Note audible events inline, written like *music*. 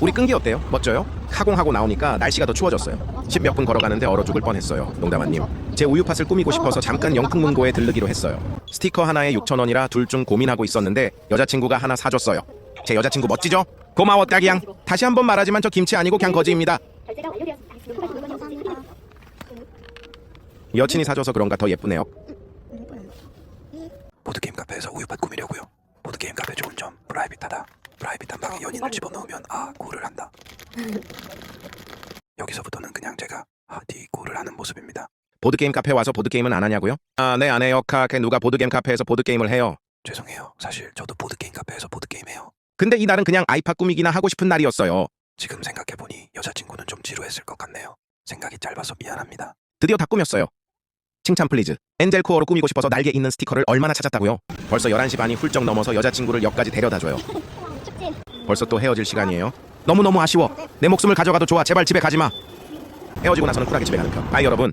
우리 끈기 어때요? 멋져요? 카공하고 나오니까 날씨가 더 추워졌어요. 십몇 분 걸어가는데 얼어 죽을 뻔했어요. 농담아님. 제 우유팥을 꾸미고 싶어서 잠깐 영풍문고에 들르기로 했어요. 스티커 하나에 6천 원이라 둘 중 고민하고 있었는데 여자친구가 하나 사줬어요. 제 여자친구 멋지죠? 고마워 딱이양. 다시 한번 말하지만 저 김치 아니고 그냥 거지입니다. 여친이 사줘서 그런가 더 예쁘네요. 보드게임 카페에서 우유팥 꾸미려고요. 보드게임 카페 좋은 점 프라이빗하다. 프라이빗 한 방에 연인을 집어넣으면 아 꿀을 한다. 여기서부터는 그냥 제가 아디 꿀을 하는 모습입니다. 보드게임 카페 와서 보드게임은 안 하냐고요? 아, 네, 안 해요. 카게 누가 보드게임 카페에서 보드게임을 해요. 죄송해요. 사실 저도 보드게임 카페에서 보드게임 해요. 근데 이 날은 그냥 아이팟 꾸미기나 하고 싶은 날이었어요. 지금 생각해보니 여자친구는 좀 지루했을 것 같네요. 생각이 짧아서 미안합니다. 드디어 다 꾸몄어요. 칭찬 플리즈. 엔젤 코어로 꾸미고 싶어서 날개 있는 스티커를 얼마나 찾았다고요? 벌써 11시 반이 훌쩍 넘어서 여자친구를 역까지 데려다줘요. *laughs* 벌써 또 헤어질 시간이에요. 너무너무 아쉬워. 내 목숨을 가져가도 좋아. 제발 집에 가지 마. 헤어지고 나서는 쿨하게 집에 가는 편. 아이 여러분.